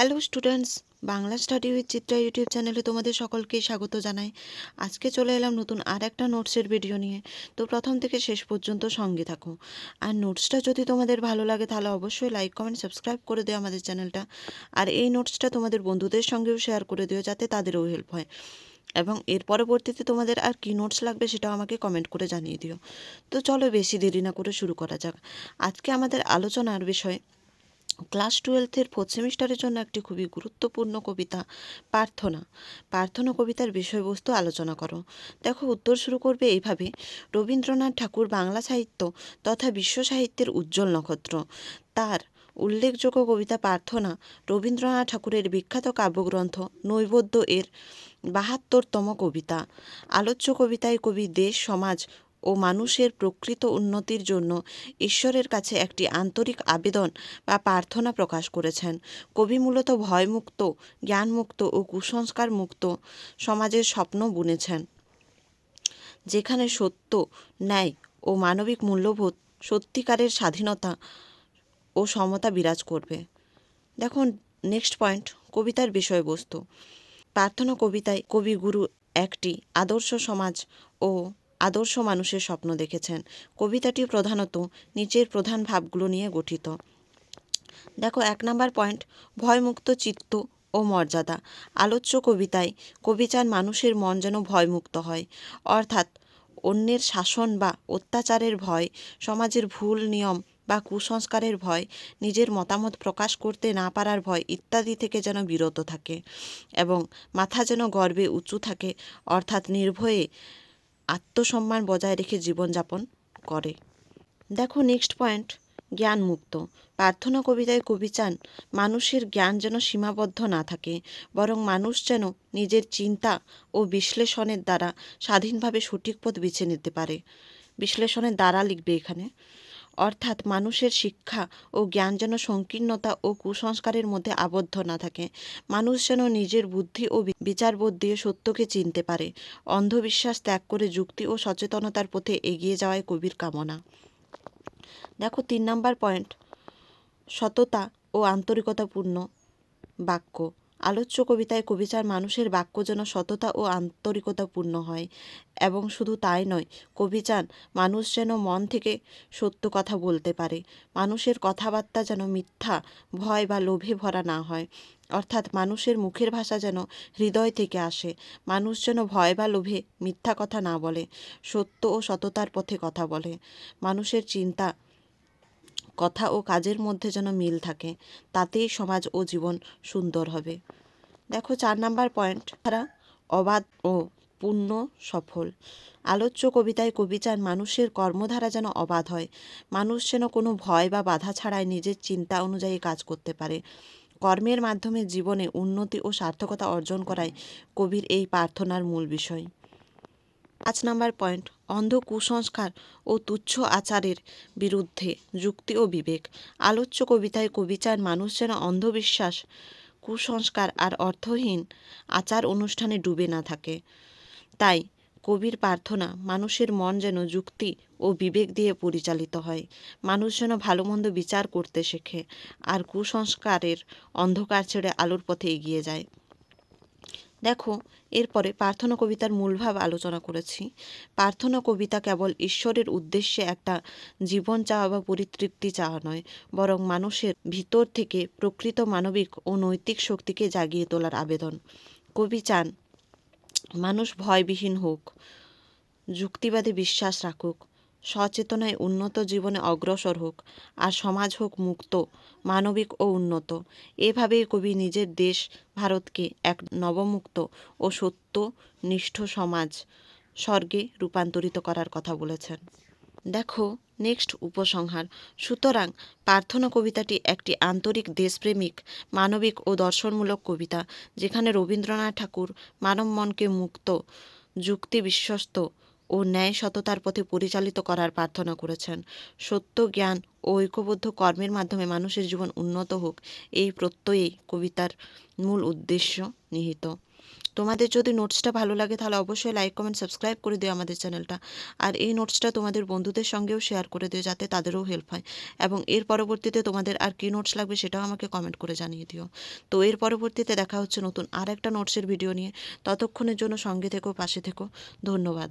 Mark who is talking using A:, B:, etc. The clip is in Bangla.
A: Hello students Bangla study with Chitra YouTube চ্যানেলে তোমাদের সকলকে স্বাগত জানাই। আজকে চলে এলাম নতুন আর একটা নোটসের ভিডিও নিয়ে। তো প্রথম থেকে শেষ পর্যন্ত সঙ্গে থাকো। আর নোটসটা যদি তোমাদের ভালো লাগে, তাহলে অবশ্যই লাইক কমেন্ট সাবস্ক্রাইব করে দিও আমাদের চ্যানেলটা আর এই নোটসটা তোমাদের বন্ধুদের সঙ্গেও শেয়ার করে দিও, যাতে তাদেরও হেল্প হয়। এবং এর পরবর্তীতে তোমাদের আর কী নোটস লাগবে সেটাও আমাকে কমেন্ট করে জানিয়ে দিও। তো চলো বেশি দেরি না করে শুরু করা যাক। আজকে আমাদের আলোচনার বিষয় ক্লাস টুয়েলথের ফোর্থ সেমিস্টারের জন্য একটি খুবই গুরুত্বপূর্ণ কবিতা, প্রার্থনা। প্রার্থনা কবিতার বিষয়বস্তু আলোচনা করো। দেখো, উত্তর শুরু করবে এইভাবে। রবীন্দ্রনাথ ঠাকুর বাংলা সাহিত্য তথা বিশ্ব সাহিত্যের উজ্জ্বল নক্ষত্র। তার উল্লেখযোগ্য কবিতা প্রার্থনা রবীন্দ্রনাথ ঠাকুরের বিখ্যাত কাব্যগ্রন্থ নৈবদ্য এর বাহাত্তরতম কবিতা। আলোচ্য কবিতায় কবি দেশ, সমাজ ও মানুষের প্রকৃত উন্নতির জন্য ঈশ্বরের কাছে একটি আন্তরিক আবেদন বা প্রার্থনা প্রকাশ করেছেন। কবি মূলত ভয়মুক্ত, জ্ঞানমুক্ত ও কুসংস্কার মুক্ত সমাজের স্বপ্ন বুনেছেন। যেখানে সত্য, ন্যায় ও মানবিক মূল্যবোধ সত্যিকারের স্বাধীনতা ও সমতা বিরাজ করবে। দেখুন, নেক্সট পয়েন্ট, কবিতার বিষয়বস্তু। প্রার্থনা কবিতায় কবিগুরু একটি আদর্শ সমাজ ও আদর্শ মানুষের স্বপ্ন দেখেছেন। কবিতাটি প্রধানত নিচের প্রধান ভাবগুলো নিয়ে গঠিত। দেখো, এক নাম্বার পয়েন্ট, ভয়মুক্ত চিত্ত ও মর্যাদা। আলোচ্য কবিতায় কবি চান মানুষের মন যেন ভয়মুক্ত হয়। অর্থাৎ অন্যের শাসন বা অত্যাচারের ভয়, সমাজের ভুল নিয়ম বা কুসংস্কারের ভয়, নিজের মতামত প্রকাশ করতে না পারার ভয় ইত্যাদি থেকে যেন বিরত থাকে এবং মাথা যেন গর্বে উঁচু থাকে, অর্থাৎ নির্ভয়ে আত্মসম্মান বজায় রেখে জীবনযাপন করে। দেখো নেক্সট পয়েন্ট জ্ঞান মুক্ত প্রার্থনা কবিতায় কবি চান, মানুষের জ্ঞান যেন সীমাবদ্ধ না থাকে, বরং মানুষ যেন নিজের চিন্তা ও বিশ্লেষণের দ্বারা স্বাধীনভাবে সঠিক পথ বেছে নিতে পারে। বিশ্লেষণের দ্বারা লিখবে এখানে। অর্থাৎ মানুষের শিক্ষা ও জ্ঞান যেন সংকীর্ণতা ও কুসংস্কারের মধ্যে আবদ্ধ না থাকে। মানুষ যেন নিজের বুদ্ধি ও বিচারবোধ দিয়ে সত্যকে চিনতে পারে। অন্ধবিশ্বাস ত্যাগ করে যুক্তি ও সচেতনতার পথে এগিয়ে যাওয়ায় কবির কামনা। দেখো, তিন নাম্বার পয়েন্ট, সততা ও আন্তরিকতাপূর্ণ বাক্য। আলোচ্য কবিতায় কবিচার মানুষের বাক্য যেন সততা ও আন্তরিকতাপূর্ণ হয়। এবং শুধু তাই নয় কবি চান মানুষ যেন মন থেকে সত্য কথা বলতে পারে। মানুষের কথাবার্তা যেন মিথ্যা, ভয় বা লোভে ভরা না হয়। অর্থাৎ মানুষের মুখের ভাষা যেন হৃদয় থেকে আসে। মানুষ যেন ভয় বা লোভে মিথ্যা কথা না বলে, সত্য ও সততার পথে কথা বলে। মানুষের চিন্তা কথা ও কাজের মধ্যে যেন মিল থাকে, তাতেই সমাজ ও জীবন সুন্দর হবে। দেখো চার নাম্বার পয়েন্ট। তারা অবাধ ও পূর্ণ সফল। আলোচ্য কবিতায় কবি চান, মানুষের কর্মধারা যেন অবাধ হয়। মানুষ যেন কোনো ভয় বা বাধা ছাড়াই নিজের চিন্তা অনুযায়ী কাজ করতে পারে। কর্মের মাধ্যমে জীবনে উন্নতি ও সার্থকতা অর্জন করাই কবির এই প্রার্থনার মূল বিষয়। পাঁচ নাম্বার পয়েন্ট, অন্ধ কুসংস্কার ও তুচ্ছ আচারের বিরুদ্ধে যুক্তি ও বিবেক। আলোচ্য কবিতায় কবি চান মানুষ যেন অন্ধবিশ্বাস, কুসংস্কার আর অর্থহীন আচার অনুষ্ঠানে ডুবে না থাকে। তাই কবির প্রার্থনা, মানুষের মন যেন যুক্তি ও বিবেক দিয়ে পরিচালিত হয়। মানুষ যেন ভালো মন্দ বিচার করতে শেখে আর কুসংস্কারের অন্ধকার ছেড়ে আলোর পথে এগিয়ে যায়। দেখো, এরপরে প্রার্থনা কবিতার মূলভাব আলোচনা করেছি। প্রার্থনা কবিতা কেবল ঈশ্বরের উদ্দেশ্যে একটা জীবন চাওয়া বা পরিতৃপ্তি চাওয়া নয়, বরং মানুষের ভিতর থেকে প্রকৃত মানবিক ও নৈতিক শক্তিকে জাগিয়ে তোলার আবেদন। কবি চান, মানুষ ভয়বিহীন হোক, যুক্তিবাদী বিশ্বাস রাখুক সচেতনায় উন্নত জীবনে অগ্রসর হোক, আর সমাজ হোক মুক্ত, মানবিক ও উন্নত। এভাবেই কবি নিজের দেশ, ভারতকে এক নবমুক্ত ও সত্য নিষ্ঠ সমাজ স্বর্গে রূপান্তরিত করার কথা বলেছেন। দেখো, নেক্সট উপসংহার। সুতরাং প্রার্থনা কবিতাটি একটি আন্তরিক দেশপ্রেমিক, মানবিক ও দর্শনমূলক কবিতা, যেখানে রবীন্দ্রনাথ ঠাকুর মানব মনকে মুক্ত, যুক্তি বিশ্বস্ত ও ন্যায় সততার পথে পরিচালিত করার প্রার্থনা করেছেন। সত্য, জ্ঞান ও ঐক্যবদ্ধ কর্মের মাধ্যমে মানুষের জীবন উন্নত হোক, এই প্রত্যয়েই কবিতার মূল উদ্দেশ্য নিহিত। তোমাদের যদি নোটসটা ভালো লাগে, তাহলে অবশ্যই লাইক কমেন্ট সাবস্ক্রাইব করে দিও আমাদের চ্যানেলটা আর এই নোটসটা তোমাদের বন্ধুদের সঙ্গেও শেয়ার করে দিও, যাতে তাদেরও হেল্প হয়। এবং এর পরবর্তীতে তোমাদের আর কী নোটস লাগবে সেটাও আমাকে কমেন্ট করে জানিয়ে দিও। তো এর পরবর্তীতে দেখা হচ্ছে নতুন আর একটা নোটসের ভিডিও নিয়ে। ততক্ষণের জন্য সঙ্গে থেকো, পাশে থেকো। ধন্যবাদ।